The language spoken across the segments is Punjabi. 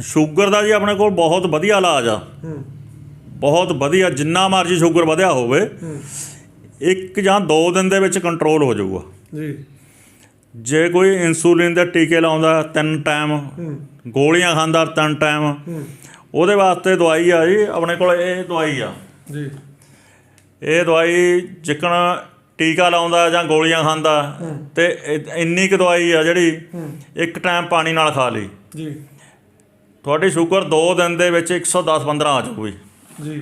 ਸ਼ੂਗਰ ਦਾ ਜੀ ਆਪਣੇ ਕੋਲ ਬਹੁਤ ਵਧੀਆ ਇਲਾਜ ਆ। ਬਹੁਤ ਵਧੀਆ ਜਿੰਨਾ ਮਰਜ਼ੀ ਸ਼ੂਗਰ ਵਧਿਆ ਹੋਵੇ ਇੱਕ ਜਾਂ ਦੋ ਦਿਨ ਦੇ ਵਿੱਚ ਕੰਟਰੋਲ ਹੋ ਜਾਊਗਾ। ਜੀ। ਜੇ ਕੋਈ ਇਨਸੂਲਿਨ ਦੇ ਟੀਕੇ ਲਾਉਂਦਾ ਤਿੰਨ ਟਾਈਮ ਗੋਲੀਆਂ ਖਾਂਦਾ ਤਿੰਨ ਟਾਈਮ ਉਹਦੇ ਵਾਸਤੇ ਦਵਾਈ ਆ ਜੀ ਆਪਣੇ ਕੋਲ ਇਹ ਦਵਾਈ ਆ। ਜੀ। ਇਹ ਦਵਾਈ ਜਿੱਕਣ ਟੀਕਾ ਲਾਉਂਦਾ ਜਾਂ ਗੋਲੀਆਂ ਖਾਂਦਾ ਤੇ ਇੰਨੀ ਕੁ ਦਵਾਈ ਆ ਜਿਹੜੀ ਇੱਕ ਟਾਈਮ ਪਾਣੀ ਨਾਲ ਖਾ ਲਈ। ਜੀ। ਤੁਹਾਡੀ ਸ਼ੂਗਰ 2 ਦਿਨ ਦੇ ਵਿੱਚ 110 15 ਆ ਜਾਊਗੀ। ਜੀ।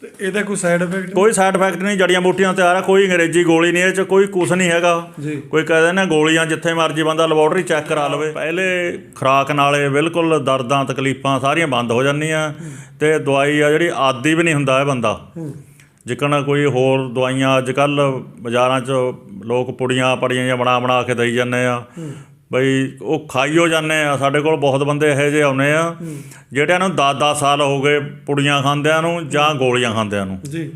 ਤੇ ਇਹਦਾ ਕੋਈ ਸਾਈਡ ਇਫੈਕਟ ਕੋਈ ਸਾਈਡ ਇਫੈਕਟ ਨਹੀਂ ਜੜੀਆਂ ਬੂਟੀਆਂ ਤਿਆਰ ਆ ਕੋਈ ਅੰਗਰੇਜ਼ੀ ਗੋਲੀ ਨਹੀਂ ਇਹ ਚ ਕੋਈ ਕੁਛ ਨਹੀਂ ਹੈਗਾ। ਕੋਈ ਕਹਿੰਦੇ ਨੇ ਗੋਲੀਆਂ ਜਿੱਥੇ ਮਰਜ਼ੀ ਬੰਦਾ ਲੈਬੋਰਟਰੀ ਚੈੱਕ ਕਰਾ ਲਵੇ। ਪਹਿਲੇ ਖੁਰਾਕ ਨਾਲੇ ਬਿਲਕੁਲ ਦਰਦਾਂ ਤਕਲੀਫਾਂ ਸਾਰੀਆਂ ਬੰਦ ਹੋ ਜਾਂਦੀਆਂ। ਤੇ ਦਵਾਈ ਆ ਜਿਹੜੀ ਆਦੀ ਵੀ ਨਹੀਂ ਹੁੰਦਾ ਇਹ ਬੰਦਾ। ਜਿੱਕਣ ਕੋਈ ਹੋਰ ਦਵਾਈਆਂ ਅੱਜ ਕੱਲ ਬਾਜ਼ਾਰਾਂ 'ਚ ਲੋਕ ਪੁੜੀਆਂ ਪੜੀਆਂ ਜਾਂ ਬਣਾ ਬਣਾ ਕੇ ਦੇਈ ਜਾਂਦੇ ਆ। ਬਈ ਉਹ ਖਾਈਓ ਜਾਂਦੇ ਆ। ਸਾਡੇ ਕੋਲ ਬਹੁਤ ਬੰਦੇ ਇਹੋ ਜਿਹੇ ਆਉਨੇ ਆ ਜਿਹੜਿਆਂ ਨੂੰ 10-10 ਸਾਲ ਹੋ ਗਏ ਪੁੜੀਆਂ ਖਾਂਦਿਆਂ ਨੂੰ ਜਾਂ ਗੋਲੀਆਂ ਖਾਂਦਿਆਂ ਨੂੰ। ਜੀ।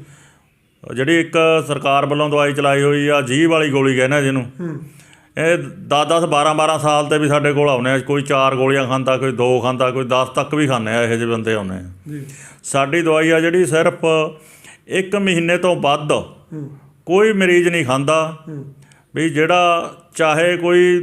ਜਿਹੜੀ ਇੱਕ ਸਰਕਾਰ ਵੱਲੋਂ ਦਵਾਈ ਚਲਾਈ ਹੋਈ ਆ ਜੀਭ ਵਾਲੀ ਗੋਲੀ ਕਹਿੰਦੇ ਆ ਜਿਹਨੂੰ। ਇਹ 10-10 12-12 ਸਾਲ ਤੇ ਵੀ ਸਾਡੇ ਕੋਲ ਆਉਨੇ ਆ। ਕੋਈ 4 ਗੋਲੀਆਂ ਖਾਂਦਾ ਕੋਈ 2 ਖਾਂਦਾ ਕੋਈ 10 ਤੱਕ ਵੀ ਖਾਂਦੇ ਆ ਇਹੋ ਜਿਹੇ ਬੰਦੇ ਆਉਨੇ ਆ। ਜੀ। ਸਾਡੀ ਦਵਾਈ ਆ ਜਿਹੜੀ ਸਿਰਫ 1 ਮਹੀਨੇ ਤੋਂ ਵੱਧ ਕੋਈ ਮਰੀਜ਼ ਨਹੀਂ ਖਾਂਦਾ। ਵੀ ਜਿਹੜਾ ਚਾਹੇ ਕੋਈ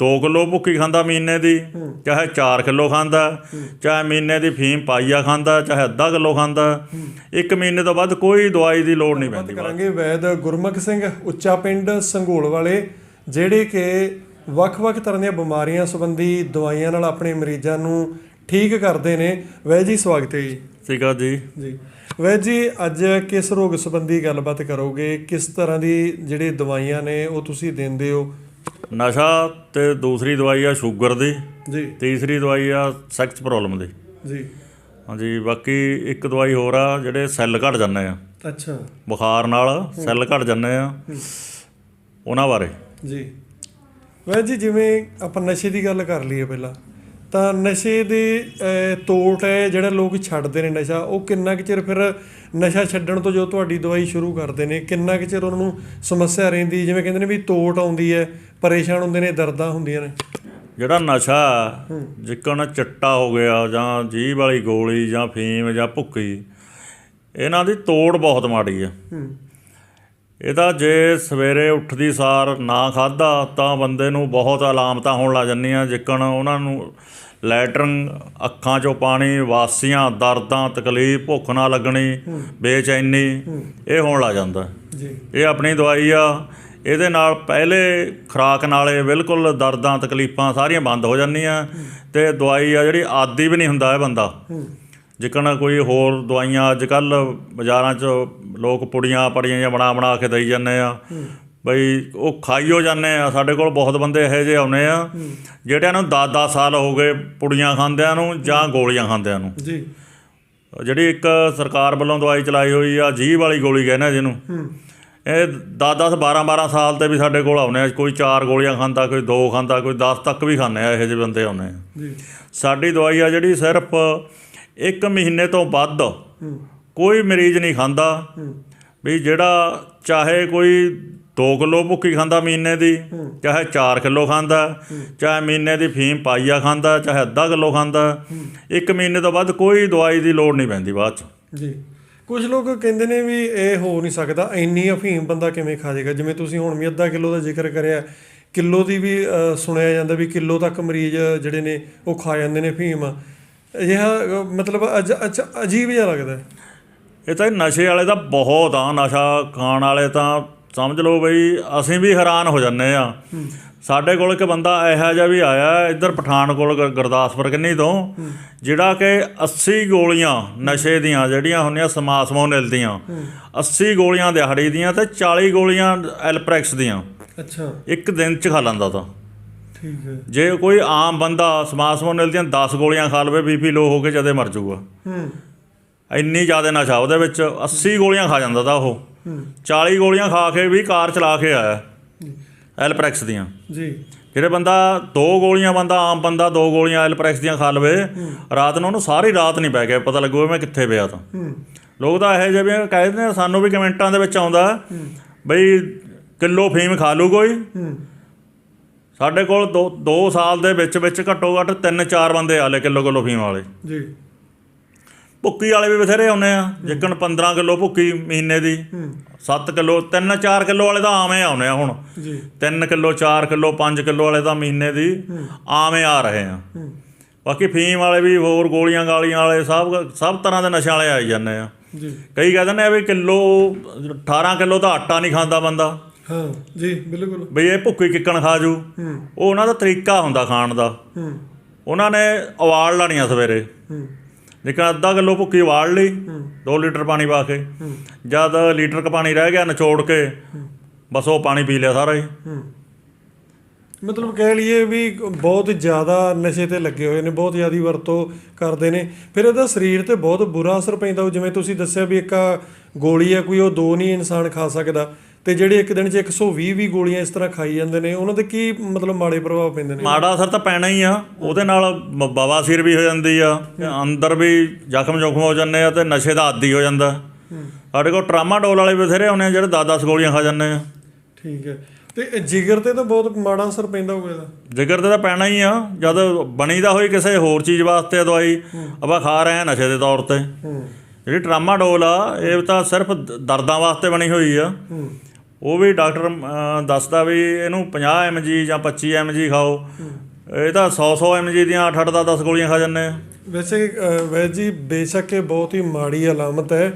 2 ਕਿਲੋ ਭੁੱਕੀ ਖਾਂਦਾ ਮਹੀਨੇ ਦੀ ਚਾਹੇ 4 ਕਿਲੋ ਖਾਂਦਾ ਚਾਹੇ ਮਹੀਨੇ ਦੀ ਫੀਮ ਪਾਈਆ ਖਾਂਦਾ ਚਾਹੇ ਅੱਧਾ ਕਿਲੋ ਖਾਂਦਾ ਇੱਕ ਮਹੀਨੇ ਤੋਂ ਵੱਧ ਕੋਈ ਦਵਾਈ ਦੀ ਲੋੜ ਨਹੀਂ ਪੈਂਦੀ ਕਰਾਂਗੇ ਵੈਦ ਗੁਰਮੁਖ ਸਿੰਘ ਉੱਚਾ ਪਿੰਡ ਸੰਘੋਲ ਵਾਲੇ ਜਿਹੜੇ ਕਿ ਵੱਖ-ਵੱਖ ਤਰ੍ਹਾਂ ਦੀਆਂ ਬਿਮਾਰੀਆਂ ਸੰਬੰਧੀ ਦਵਾਈਆਂ ਨਾਲ ਆਪਣੇ ਮਰੀਜ਼ਾਂ ਨੂੰ ਠੀਕ ਕਰਦੇ ਨੇ। ਵੈਦ ਜੀ ਸਵਾਗਤ ਹੈ ਜੀ। ਸੀਗਾ ਜੀ। ਜੀ। ਵੈਦ ਜੀ ਅੱਜ ਕਿਸ ਰੋਗ ਸੰਬੰਧੀ ਗੱਲਬਾਤ ਕਰੋਗੇ? ਕਿਸ ਤਰ੍ਹਾਂ ਦੀ ਜਿਹੜੀ ਦਵਾਈਆਂ ਨੇ ਉਹ ਤੁਸੀਂ ਦਿੰਦੇ ਹੋ? ਨਸ਼ਾ ਤੇ ਦੂਸਰੀ ਦਵਾਈ ਆ ਸ਼ੂਗਰ ਦੀ ਜੀ। ਤੀਸਰੀ ਦਵਾਈ ਆ ਸੈਕਸ ਪ੍ਰੋਬਲਮ ਦੀ। ਜੀ। ਹਾਂਜੀ ਬਾਕੀ ਇੱਕ ਦਵਾਈ ਹੋਰ ਆ ਜਿਹੜੇ ਸੈੱਲ ਘਟ ਜਾਂਦੇ ਆ। ਅੱਛਾ। ਬੁਖਾਰ ਨਾਲ ਸੈੱਲ ਘਟ ਜਾਂਦੇ ਆ। ਉਹਨਾਂ ਬਾਰੇ। ਜੀ। ਵੈਦ ਜੀ ਜਿਵੇਂ ਆਪਾਂ ਨਸ਼ੇ ਦੀ ਗੱਲ ਕਰ ਲਈਏ ਪਹਿਲਾਂ ਤਾਂ ਨਸ਼ੇ ਦੇ ਤੋਟ ਹੈ ਜਿਹੜਾ ਲੋਕ ਛੱਡਦੇ ਨੇ ਨਸ਼ਾ ਉਹ ਕਿੰਨਾ ਕੁ ਚਿਰ ਫਿਰ ਨਸ਼ਾ ਛੱਡਣ ਤੋਂ ਜੋ ਤੁਹਾਡੀ ਦਵਾਈ ਸ਼ੁਰੂ ਕਰਦੇ ਨੇ ਕਿੰਨਾ ਕੁ ਚਿਰ ਉਹਨਾਂ ਨੂੰ ਸਮੱਸਿਆ ਰਹਿੰਦੀ ਜਿਵੇਂ ਕਹਿੰਦੇ ਨੇ ਵੀ ਤੋਟ ਆਉਂਦੀ ਹੈ ਪਰੇਸ਼ਾਨ ਹੁੰਦੇ ਨੇ ਦਰਦਾਂ ਹੁੰਦੀਆਂ ਨੇ। ਜਿਹੜਾ ਨਸ਼ਾ ਜਿੱਕਣ ਚਿੱਟਾ ਹੋ ਗਿਆ ਜਾਂ ਜੀਭ ਵਾਲੀ ਗੋਲੀ ਜਾਂ ਫੀਮ ਜਾਂ ਭੁੱਕੀ ਇਹਨਾਂ ਦੀ ਤੋੜ ਬਹੁਤ ਮਾੜੀ ਆ ਹੂੰ। ਇਹਦਾ ਜੇ ਸਵੇਰੇ ਉੱਠਦੀ ਸਾਰ ਨਾ ਖਾਦਾ ਤਾਂ ਬੰਦੇ ਨੂੰ ਬਹੁਤ ਅਲਾਮਤਾਂ ਹੋਣ ਲੱਗ ਜਾਂਦੀਆਂ। ਜਿੱਕਣ ਉਹਨਾਂ ਨੂੰ ਲੈਟਰਿੰਗ ਅੱਖਾਂ 'ਚੋਂ ਪਾਣੀ ਵਾਸੀਆਂ ਦਰਦਾਂ ਤਕਲੀਫ ਭੁੱਖ ਨਾ ਲੱਗਣੀ ਬੇਚੈਨੀ ਇਹ ਹੋਣ ਲੱਗ ਜਾਂਦਾ। ਜੀ। ਇਹ ਆਪਣੀ ਦਵਾਈ ਆ। ਇਹਦੇ ਨਾਲ ਪਹਿਲੇ ਖੁਰਾਕ ਨਾਲੇ ਬਿਲਕੁਲ ਦਰਦਾਂ ਤਕਲੀਫਾਂ ਸਾਰੀਆਂ ਬੰਦ ਹੋ ਜਾਂਦੀਆਂ। ਤੇ ਦਵਾਈ ਆ ਜਿਹੜੀ ਆਦੀ ਵੀ ਨਹੀਂ ਹੁੰਦਾ ਇਹ ਬੰਦਾ। ਜਿੱਕਣ ਕੋਈ ਹੋਰ ਦਵਾਈਆਂ ਅੱਜ ਕੱਲ ਬਾਜ਼ਾਰਾਂ 'ਚ ਲੋਕ ਪੁੜੀਆਂ ਪੜੀਆਂ ਜਾਂ ਬਣਾ ਬਣਾ ਕੇ ਦੇਈ ਜਾਂਦੇ ਆ। ਬਈ ਉਹ ਖਾਈਓ ਜਾਂਦੇ ਆ। ਸਾਡੇ ਕੋਲ ਬਹੁਤ ਬੰਦੇ ਇਹੋ ਜਿਹੇ ਆਉਨੇ ਆ ਜਿਹੜਿਆਂ ਨੂੰ 10-10 ਸਾਲ ਹੋ ਗਏ ਪੁੜੀਆਂ ਖਾਂਦਿਆਂ ਨੂੰ ਜਾਂ ਗੋਲੀਆਂ ਖਾਂਦਿਆਂ ਨੂੰ। ਜੀ। ਜਿਹੜੀ ਇੱਕ ਸਰਕਾਰ ਵੱਲੋਂ ਦਵਾਈ ਚਲਾਈ ਹੋਈ ਆ ਜੀਭ ਵਾਲੀ ਗੋਲੀ ਕਹਿੰਦੇ ਜਿਹਨੂੰ। ਇਹ 10-10 12-12 ਸਾਲ ਤੇ ਵੀ ਸਾਡੇ ਕੋਲ ਆਉਨੇ ਆ। ਕੋਈ 4 ਗੋਲੀਆਂ ਖਾਂਦਾ ਕੋਈ 2 ਖਾਂਦਾ ਕੋਈ 10 ਤੱਕ ਵੀ ਖਾਂਦੇ ਆ ਇਹੋ ਜਿਹੇ ਬੰਦੇ ਆਉਨੇ ਆ। ਜੀ। ਸਾਡੀ ਦਵਾਈ ਆ ਜਿਹੜੀ ਸਿਰਫ 1 ਮਹੀਨੇ ਤੋਂ ਵੱਧ ਕੋਈ ਮਰੀਜ਼ ਨਹੀਂ ਖਾਂਦਾ। ਵੀ ਜਿਹੜਾ ਚਾਹੇ ਕੋਈ 2 ਕਿਲੋ ਭੁੱਕੀ ਖਾਂਦਾ ਮਹੀਨੇ ਦੀ ਚਾਹੇ 4 ਕਿਲੋ ਖਾਂਦਾ ਚਾਹੇ ਮਹੀਨੇ ਦੀ ਫੀਮ ਪਾਈਆ ਖਾਂਦਾ ਚਾਹੇ ਅੱਧਾ ਕਿਲੋ ਖਾਂਦਾ ਇੱਕ ਮਹੀਨੇ ਤੋਂ ਵੱਧ ਕੋਈ ਦਵਾਈ ਦੀ ਲੋੜ ਨਹੀਂ ਪੈਂਦੀ ਬਾਅਦ ਚ। ਜੀ। ਕੁਝ ਲੋਕ ਕਹਿੰਦੇ ਨੇ ਵੀ ਇਹ ਹੋ ਨਹੀਂ ਸਕਦਾ ਇੰਨੀ ਅਫੀਮ ਬੰਦਾ ਕਿਵੇਂ ਖਾ ਜਾਏਗਾ ਜਿਵੇਂ ਤੁਸੀਂ ਹੁਣ ਵੀ ਅੱਧਾ ਕਿਲੋ ਦਾ ਜ਼ਿਕਰ ਕਰਿਆ ਕਿਲੋ ਦੀ ਵੀ ਸੁਣਿਆ ਜਾਂਦਾ ਵੀ ਕਿਲੋ ਤੱਕ ਮਰੀਜ਼ ਜਿਹੜੇ ਨੇ ਉਹ ਖਾ ਜਾਂਦੇ ਨੇ ਅਫੀਮ। ਇਹ ਮਤਲਬ ਅਜੀਬ ਜਿਹਾ ਲੱਗਦਾ। ਇਹ ਤਾਂ ਨਸ਼ੇ ਵਾਲੇ ਤਾਂ ਬਹੁਤ ਆ ਨਸ਼ਾ ਖਾਣ ਵਾਲੇ ਤਾਂ ਸਮਝ ਲਓ ਬਈ ਅਸੀਂ ਵੀ ਹੈਰਾਨ ਹੋ ਜੰਨੇ ਆ। ਸਾਡੇ ਕੋਲ ਇੱਕ ਬੰਦਾ ਇਹੋ ਜਿਹਾ ਵੀ ਆਇਆ ਇੱਧਰ ਪਠਾਨਕੋਟ ਗੁਰ- ਗੁਰਦਾਸਪੁਰ ਕਿੰਨੀ ਤੋਂ ਜਿਹੜਾ ਕਿ 80 ਗੋਲੀਆਂ ਨਸ਼ੇ ਦੀਆਂ ਜਿਹੜੀਆਂ ਹੁੰਦੀਆਂ ਸਮਾਸਮੋਨਿਲ ਦੀਆਂ 80 ਗੋਲੀਆਂ ਦਿਹਾੜੀ ਦੀਆਂ ਤੇ 40 ਗੋਲੀਆਂ ਐਲਪ੍ਰੈਕਸ ਦੀਆਂ। ਅੱਛਾ। ਇੱਕ ਦਿਨ ਚ ਖਾ ਲੈਂਦਾ ਤਾਂ। ਠੀਕ ਹੈ। ਜੇ ਕੋਈ ਆਮ ਬੰਦਾ ਸਮਾਸਮੋਨਿਲ ਦੀਆਂ 10 ਗੋਲੀਆਂ ਖਾ ਲਵੇ ਬੀਪੀ ਲੋ ਹੋ ਕੇ ਜਦੇ ਮਰ ਜਾਊਗਾ ਹੂੰ। ਇੰਨੀ ਜ਼ਿਆਦਾ ਨਸ਼ਾ ਉਹਦੇ ਵਿੱਚ 80 ਗੋਲੀਆਂ ਖਾ ਜਾਂਦਾ ਤਾ ਉਹ। ਹੂੰ। 40 ਗੋਲੀਆਂ ਖਾ ਕੇ ਵੀ ਕਾਰ ਚਲਾ ਕੇ ਆਇਆ। ਐਲਪ੍ਰੈਕਸ ਦੀਆਂ। ਜੀ। ਜਿਹੜੇ ਬੰਦਾ ਦੋ ਗੋਲੀਆਂ ਬੰਦਾ ਆਮ ਬੰਦਾ ਦੋ ਗੋਲੀਆਂ ਐਲਪ੍ਰੈਕਸ ਦੀਆਂ ਖਾ ਲਵੇ ਰਾਤ ਨੂੰ ਉਹਨੂੰ ਸਾਰੀ ਰਾਤ ਨਹੀਂ ਪੈ ਗਿਆ ਪਤਾ ਲੱਗੂਗਾ ਮੈਂ ਕਿੱਥੇ ਪਿਆ ਤਾਂ। ਲੋਕ ਤਾਂ ਇਹੋ ਜਿਹੇ ਵੀ ਕਹਿੰਦੇ ਨੇ ਸਾਨੂੰ ਵੀ ਕਮੈਂਟਾਂ ਦੇ ਵਿੱਚ ਆਉਂਦਾ ਬਈ ਕਿਲੋ ਫੀਮ ਖਾ ਲੂ ਕੋਈ। ਸਾਡੇ ਕੋਲ 2 2 ਸਾਲ ਦੇ ਵਿੱਚ ਵਿੱਚ ਘੱਟੋ ਘੱਟ 3-4 ਬੰਦੇ ਆਲੇ ਕਿਲੋ ਕਿਲੋ ਫੀਮ ਵਾਲੇ। ਜੀ। ਭੁੱਕੀ ਵਾਲੇ ਵੀ ਬਥੇਰੇ ਆਉਨੇ ਆ। ਜਿੱਕਣ 15 ਕਿਲੋ ਭੁੱਕੀ ਮਹੀਨੇ ਦੀ ਹੂੰ। 7 ਕਿਲੋ 3-4 ਕਿਲੋ ਵਾਲੇ ਤਾਂ ਆਵੇਂ ਆਉਨੇ ਆ ਹੁਣ। ਜੀ। 3 ਕਿਲੋ 4 ਕਿਲੋ 5 ਕਿਲੋ ਵਾਲੇ ਤਾਂ ਮਹੀਨੇ ਦੀ ਆਵੇਂ ਆ ਰਹੇ ਆ। ਬਾਕੀ ਫੀਮ ਵਾਲੇ ਵੀ ਹੋਰ ਗੋਲੀਆਂ ਗਾਲੀਆਂ ਵਾਲੇ ਸਭ ਸਭ ਤਰ੍ਹਾਂ ਦੇ ਨਸ਼ਿਆਂ ਵਾਲੇ ਆਈ ਜਾਂਦੇ ਆ। ਜੀ। ਕਈ ਕਹਿੰਦੇ ਨੇ ਵੀ ਕਿਲੋ 18 ਕਿਲੋ ਤਾਂ ਆਟਾ ਨਹੀਂ ਖਾਂਦਾ ਬੰਦਾ। ਹਾਂ ਜੀ ਬਿਲਕੁਲ। ਬਈ ਇਹ ਭੁੱਕੀ ਕਿੱਕਣ ਖਾ ਜੂ। ਉਹ ਉਹਨਾਂ ਦਾ ਤਰੀਕਾ ਹੁੰਦਾ ਖਾਣ ਦਾ। ਹੂੰ। ਉਹਨਾਂ ਨੇ ਉਬਾਲ ਲੈਣੀ ਆ ਸਵੇਰੇ। ਲੇਕਿਨ ਅੱਧਾ ਕਿਲੋ ਭੁੱਕੀ ਉਬਾਲ ਲਈ ਹੂੰ। 2 ਲੀਟਰ ਪਾਣੀ ਪਾ ਕੇ। ਹੂੰ। ਜਦ ਲੀਟਰ ਕ ਪਾਣੀ ਰਹਿ ਗਿਆ ਨਿਚੋੜ ਕੇ ਬਸ ਉਹ ਪਾਣੀ ਪੀ ਲਿਆ ਸਾਰਾ ਹੀ। ਹੂੰ। ਮਤਲਬ ਕਹਿ ਲਈਏ ਵੀ ਬਹੁਤ ਜ਼ਿਆਦਾ ਨਸ਼ੇ ਤੇ ਲੱਗੇ ਹੋਏ ਨੇ ਬਹੁਤ ਜ਼ਿਆਦੀ ਵਰਤੋਂ ਕਰਦੇ ਨੇ। ਫਿਰ ਇਹਦਾ ਸਰੀਰ ਤੇ ਬਹੁਤ ਬੁਰਾ ਅਸਰ ਪੈਂਦਾ। ਜਿਵੇਂ ਤੁਸੀਂ ਦੱਸਿਆ ਵੀ ਇੱਕ ਗੋਲੀ ਆ ਕੋਈ ਉਹ ਦੋ ਨਹੀਂ ਇਨਸਾਨ ਖਾ ਸਕਦਾ। ਤੇ ਜਿਹੜੇ ਇੱਕ ਦਿਨ 'ਚ 120 ਵੀ ਗੋਲੀਆਂ ਇਸ ਤਰ੍ਹਾਂ ਖਾਈ ਜਾਂਦੇ ਨੇ ਉਹਨਾਂ ਦੇ ਕੀ ਮਤਲਬ ਮਾੜੇ ਪ੍ਰਭਾਵ ਪੈਂਦੇ ਨੇ? ਮਾੜਾ ਅਸਰ ਤਾਂ ਪੈਣਾ ਹੀ ਆ ਉਹਦੇ ਨਾਲ ਬਵਾਸੀਰ ਵੀ ਹੋ ਜਾਂਦੀ ਆ ਅੰਦਰ ਵੀ ਜ਼ਖਮ ਜ਼ੁਖਮ ਹੋ ਜਾਂਦੇ ਆ ਤੇ ਨਸ਼ੇ ਦਾ ਆਦੀ ਹੋ ਜਾਂਦਾ। ਸਾਡੇ ਕੋਲ ਟਰਾਮਾਡੋਲ ਵਾਲੇ ਬਥੇਰੇ ਆਉਂਦੇ ਆ ਜਿਹੜੇ 10-10 ਗੋਲੀਆਂ ਖਾ ਜਾਂਦੇ ਆ। ਠੀਕ ਹੈ। ਤੇ ਜਿਗਰ ਤੇ ਤਾਂ ਬਹੁਤ ਮਾੜਾ ਅਸਰ ਪੈਂਦਾ ਹੋਊਗਾ ਇਹਦਾ। ਜਿਗਰ ਤੇ ਤਾਂ ਪੈਣਾ ਹੀ ਆ ਜਦ ਬਣੀ ਦਾ ਹੋਈ ਕਿਸੇ ਹੋਰ ਚੀਜ਼ ਵਾਸਤੇ ਦਵਾਈ ਆਪਾਂ ਖਾ ਰਹੇ ਆ ਨਸ਼ੇ ਦੇ ਤੌਰ ਤੇ। ਜਿਹੜੀ ਟਰਾਮਾਡੋਲ ਆ ਇਹ ਤਾਂ ਸਿਰਫ ਦਰਦਾਂ ਵਾਸਤੇ ਬਣੀ ਹੋਈ ਆ। ਉਹ ਵੀ ਡਾਕਟਰ ਦੱਸਦਾ ਵੀ ਇਹਨੂੰ 50 mg ਜਾਂ 25 mg ਖਾਓ। ਇਹ ਤਾਂ 100-100 mg ਦੀਆਂ 8-8 10 ਗੋਲੀਆਂ ਖਾ ਜਾਂਦੇ ਆ। ਵੈਸੇ ਵੈਦ ਜੀ ਬੇਸ਼ੱਕ ਇਹ ਬਹੁਤ ਹੀ ਮਾੜੀ ਅਲਾਮਤ ਹੈ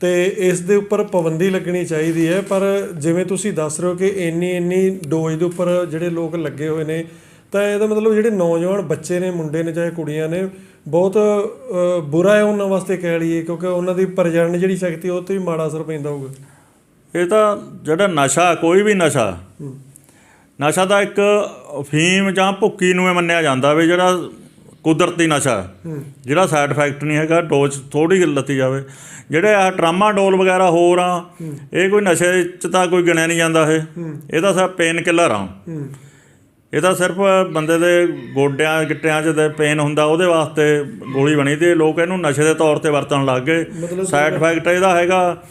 ਤੇ ਇਸ ਦੇ ਉੱਪਰ ਪਾਬੰਦੀ ਲੱਗਣੀ ਚਾਹੀਦੀ ਹੈ ਪਰ ਜਿਵੇਂ ਤੁਸੀਂ ਦੱਸ ਰਹੇ ਹੋ ਕਿ ਇੰਨੀ ਇੰਨੀ ਡੋਜ਼ ਦੇ ਉੱਪਰ ਜਿਹੜੇ ਲੋਕ ਲੱਗੇ ਹੋਏ ਨੇ ਤਾਂ ਇਹਦਾ ਮਤਲਬ ਜਿਹੜੇ ਨੌਜਵਾਨ ਬੱਚੇ ਨੇ ਮੁੰਡੇ ਨੇ ਚਾਹੇ ਕੁੜੀਆਂ ਨੇ ਬਹੁਤ ਬੁਰਾ ਹੈ ਉਹਨਾਂ ਵਾਸਤੇ ਕਹਿ ਲਈਏ ਕਿਉਂਕਿ ਉਹਨਾਂ ਦੀ ਪ੍ਰਜਨਨ ਜਿਹੜੀ ਸ਼ਕਤੀ ਉਹ ਤੇ ਵੀ ਮਾੜਾ ਅਸਰ ਪੈਂਦਾ ਹੋਊਗਾ। ਇਹ ਤਾਂ ਜਿਹੜਾ ਨਸ਼ਾ ਕੋਈ ਵੀ ਨਸ਼ਾ ਨਸ਼ਾ ਦਾ ਇੱਕ ਅਫੀਮ ਜਾਂ ਭੁੱਕੀ ਨੂੰ ਮੰਨਿਆ ਜਾਂਦਾ ਵੀ ਜਿਹੜਾ ਕੁਦਰਤੀ ਨਸ਼ਾ ਜਿਹੜਾ ਸਾਈਡ ਇਫੈਕਟ ਨਹੀਂ ਹੈਗਾ ਡੋਜ਼ ਥੋੜੀ ਜਿਹੀ ਲੱਤੀ ਜਾਵੇ। ਜਿਹੜੇ ਆ ਟਰਾਮਾਡੋਲ ਵਗੈਰਾ ਹੋਰ ਆ ਇਹ ਕੋਈ ਨਸ਼ੇ ਚ ਤਾਂ ਕੋਈ ਗਿਣਿਆ ਨਹੀਂ ਜਾਂਦਾ ਇਹ। ਇਹ ਤਾਂ ਸਭ ਪੇਨ ਕਿਲਰ ਆ। ਇਹ ਤਾਂ ਸਿਰਫ ਬੰਦੇ ਦੇ ਗੋਡਿਆਂ ਗਿੱਟਿਆਂ 'ਚ ਤੇ ਪੇਨ ਹੁੰਦਾ ਉਹਦੇ ਵਾਸਤੇ ਗੋਲੀ ਬਣੀ ਤੇ ਲੋਕ ਇਹਨੂੰ ਨਸ਼ੇ ਦੇ ਤੌਰ ਤੇ ਵਰਤਣ ਲੱਗ ਗਏ। ਸਾਈਡ ਇਫੈਕਟ ਇਹਦਾ ਹੈਗਾ।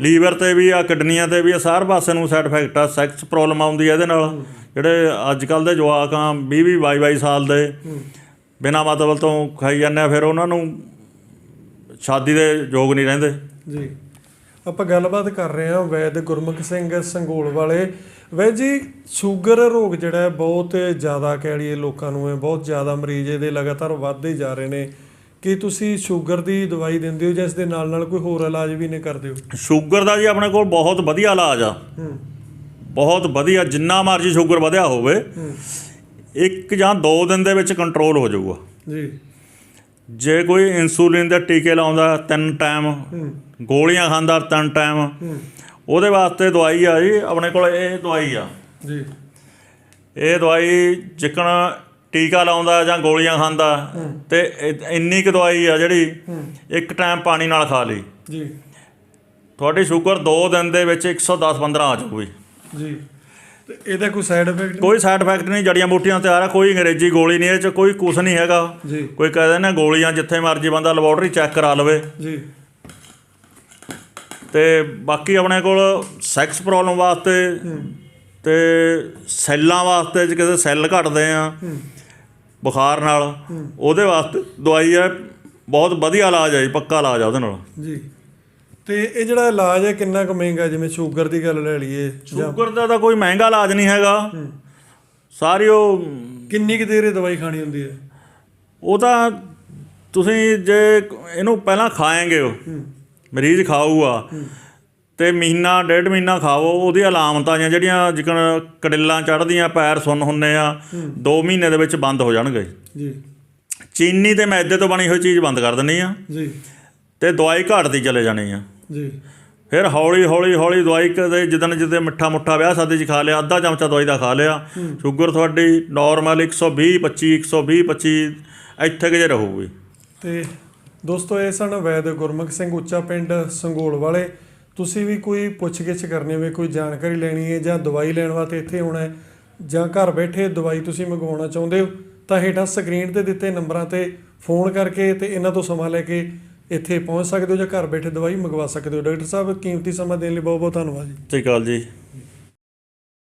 ਲੀਵਰ ਤੇ ਵੀ ਆ, ਕਿਡਨੀਆਂ ਤੇ ਵੀ ਆ, ਸਾਰੇ ਪਾਸੇ ਨੂੰ ਸਾਈਡ ਇਫੈਕਟ ਆ ਸੈਕਸ ਪ੍ਰੋਬਲਮ ਆਉਂਦੀ ਆ ਇਹਦੇ ਨਾਲ। ਜਿਹੜੇ ਅੱਜ ਕੱਲ ਦੇ ਜਵਾਕ ਆ 20 20 22 22 ਸਾਲ ਦੇ, ਬਿਨਾਂ ਮਤਲਬ ਤੋਂ ਖਾਈ ਜਾਂਦੇ ਆ, ਫਿਰ ਉਹਨਾਂ ਨੂੰ ਸ਼ਾਦੀ ਦੇ ਯੋਗ ਨਹੀਂ ਰਹਿੰਦੇ। ਜੀ। ਆਪਾਂ ਗੱਲਬਾਤ ਕਰ ਰਹੇ ਹਾਂ ਵੈਦ ਗੁਰਮੁਖ ਸਿੰਘ ਸੰਗੋਲ ਵਾਲੇ। ਵੈਦ ਜੀ ਸ਼ੂਗਰ ਰੋਗ ਜਿਹੜਾ ਬਹੁਤ ਜ਼ਿਆਦਾ ਕਹਿ ਲਈਏ ਲੋਕਾਂ ਨੂੰ ਹੈ, ਬਹੁਤ ਜ਼ਿਆਦਾ ਮਰੀਜ਼ ਇਹਦੇ ਲਗਾਤਾਰ ਵੱਧਦੇ ਜਾ ਰਹੇ ਨੇ। ਕੀ ਤੁਸੀਂ ਸ਼ੂਗਰ ਦੀ ਦਵਾਈ ਦਿੰਦੇ ਹੋ ਜਾਂ ਇਸ ਦੇ ਨਾਲ ਨਾਲ ਕੋਈ ਹੋਰ ਇਲਾਜ ਵੀ ਨੇ ਕਰਦੇ ਹੋ? ਸ਼ੂਗਰ ਦਾ ਜੀ ਆਪਣੇ ਕੋਲ ਬਹੁਤ ਵਧੀਆ ਇਲਾਜ ਆ। ਬਹੁਤ ਵਧੀਆ ਜਿੰਨਾ ਮਰਜ਼ੀ ਸ਼ੂਗਰ ਵਧਿਆ ਹੋਵੇ ਇੱਕ ਜਾਂ ਦੋ ਦਿਨ ਦੇ ਵਿੱਚ ਕੰਟਰੋਲ ਹੋ ਜਾਊਗਾ। ਜੀ। ਜੇ ਕੋਈ ਇਨਸੂਲਿਨ ਦੇ ਟੀਕੇ ਲਾਉਂਦਾ ਤਿੰਨ ਟਾਈਮ ਗੋਲੀਆਂ ਖਾਂਦਾ ਤਿੰਨ ਟਾਈਮ ਉਹਦੇ ਵਾਸਤੇ ਦਵਾਈ ਆ ਜੀ ਆਪਣੇ ਕੋਲ ਇਹ ਦਵਾਈ ਆ। ਜੀ। ਇਹ ਦਵਾਈ ਜਿੱਕਣ ਟੀਕਾ ਲਾਉਂਦਾ ਜਾਂ ਗੋਲੀਆਂ ਖਾਂਦਾ ਤੇ ਇ- ਇੰਨੀ ਕੁ ਦਵਾਈ ਆ ਜਿਹੜੀ ਇੱਕ ਟਾਈਮ ਪਾਣੀ ਨਾਲ ਖਾ ਲਈ। ਜੀ। ਤੁਹਾਡੀ ਸ਼ੂਗਰ 2 ਦਿਨ ਦੇ ਵਿੱਚ 110 15 ਆ ਜਾਊਗੀ। ਜੀ। ਤੇ ਇਹਦਾ ਕੋਈ ਸਾਈਡ ਇਫੈਕਟ ਕੋਈ ਸਾਈਡ ਇਫੈਕਟ ਨਹੀਂ ਜੜੀਆਂ ਬੂਟੀਆਂ ਤਿਆਰ ਆ ਕੋਈ ਅੰਗਰੇਜ਼ੀ ਗੋਲੀ ਨਹੀਂ ਇਹ ਚ ਕੋਈ ਕੁਛ ਨਹੀਂ ਹੈਗਾ। ਜੀ। ਕੋਈ ਕਹਿੰਦੇ ਨੇ ਗੋਲੀਆਂ ਜਿੱਥੇ ਮਰਜ਼ੀ ਬੰਦਾ ਲੈਬੋਰਟਰੀ ਚੈੱਕ ਕਰਾ ਲਵੇ। ਜੀ। ਤੇ ਬਾਕੀ ਆਪਣੇ ਕੋਲ ਸੈਕਸ ਪ੍ਰੋਬਲਮ ਵਾਸਤੇ ਤੇ ਸੈੱਲਾਂ ਵਾਸਤੇ ਜੇ ਕਿਸੇ ਸੈੱਲ ਘਟਦੇ ਆ ਬੁਖਾਰ ਨਾਲ। ਉਹਦੇ ਵਾਸਤੇ ਦਵਾਈ ਹੈ ਬਹੁਤ ਵਧੀਆ ਇਲਾਜ ਹੈ ਪੱਕਾ ਇਲਾਜ ਆ ਉਹਦੇ ਨਾਲ। ਜੀ। ਤੇ ਇਹ ਜਿਹੜਾ ਇਲਾਜ ਹੈ ਕਿੰਨਾ ਕੁ ਮਹਿੰਗਾ ਜਿਵੇਂ ਸ਼ੂਗਰ ਦੀ ਗੱਲ ਲੈ ਲਈਏ ਸ਼ੂਗਰ ਦਾ ਤਾਂ ਕੋਈ ਮਹਿੰਗਾ ਇਲਾਜ ਨਹੀਂ ਹੈਗਾ। ਸਾਰੀ ਉਹ ਕਿੰਨੀ ਕੁ ਦੇਰ ਦਵਾਈ ਖਾਣੀ ਹੁੰਦੀ ਹੈ? ਉਹ ਤਾਂ ਤੁਸੀਂ ਜੇ ਇਹਨੂੰ ਪਹਿਲਾਂ ਖਾਏਂਗੇ ਉਹ ਮਰੀਜ਼ ਖਾਊਗਾ। ਤੇ ਮਹੀਨਾ ਡੇਢ ਮਹੀਨਾ ਖਾਓ ਉਹਦੀ ਅਲਾਮਤਾਂ ਜਾਂ ਜਿਹੜੀਆਂ ਜਿਕਣ ਕੜਿੱਲਾਂ ਚੜਦੀਆਂ ਪੈਰ ਸੁੰਨ ਹੁੰਨੇ ਆ 2 ਮਹੀਨੇ ਦੇ ਵਿੱਚ ਬੰਦ ਹੋ ਜਾਣਗੇ। ਜੀ। ਚੀਨੀ ਤੇ ਮੈਦੇ ਤੋਂ ਬਣੀ ਹੋਈ ਚੀਜ਼ ਬੰਦ ਕਰ ਦੇਣੀ ਆ। ਜੀ। ਤੇ ਦਵਾਈ ਘਟਦੀ ਚਲੇ ਜਾਣੀ ਆ। ਜੀ। ਫਿਰ ਹੌਲੀ ਹੌਲੀ ਹੌਲੀ ਦਵਾਈ ਕਦੇ ਜਿੱਦਣ ਜਿੱਦੇ ਮਿੱਠਾ ਮੁੱਠਾ ਵਿਆਹ ਸ਼ਾਦੀ 'ਚ ਖਾ ਲਿਆ ਅੱਧਾ ਚਮਚਾ ਦਵਾਈ ਦਾ ਖਾ ਲਿਆ ਸ਼ੂਗਰ ਤੁਹਾਡੀ ਨਾਰਮਲ 120 25 120 25 ਇੱਥੇ ਕਿ ਜੇ ਰਹੂਗੀ। ਤੇ ਦੋਸਤੋ ਇਹ ਸਨ ਵੈਦ ਗੁਰਮੁਖ ਸਿੰਘ ਉੱਚਾ ਪਿੰਡ ਸੰਗੋਲ ਵਾਲੇ। ਤੁਸੀਂ ਵੀ ਕੋਈ ਪੁੱਛਗਿੱਛ ਕਰਨੀ ਹੋਵੇ, ਕੋਈ ਜਾਣਕਾਰੀ ਲੈਣੀ ਹੈ ਜਾਂ ਦਵਾਈ ਲੈਣ ਵਾਸਤੇ ਇੱਥੇ ਆਉਣਾ ਹੈ ਜਾਂ ਘਰ ਬੈਠੇ ਦਵਾਈ ਤੁਸੀਂ ਮੰਗਵਾਉਣਾ ਚਾਹੁੰਦੇ ਹੋ, ਤਾਂ ਹੇਠਾਂ ਸਕਰੀਨ ਤੇ ਦਿੱਤੇ ਨੰਬਰਾਂ ਤੇ ਫੋਨ ਕਰਕੇ ਤੇ ਇਹਨਾਂ ਤੋਂ ਸਮਾਂ ਲੈ ਕੇ ਇੱਥੇ ਪਹੁੰਚ ਸਕਦੇ ਹੋ ਜਾਂ ਘਰ ਬੈਠੇ ਦਵਾਈ ਮੰਗਵਾ ਸਕਦੇ ਹੋ। ਡਾਕਟਰ ਸਾਹਿਬ, ਕੀਮਤੀ ਸਮਾਂ ਦੇਣ ਲਈ ਬਹੁਤ ਬਹੁਤ ਧੰਨਵਾਦ ਜੀ। ਸਤਿ ਸ਼੍ਰੀ ਅਕਾਲ ਜੀ।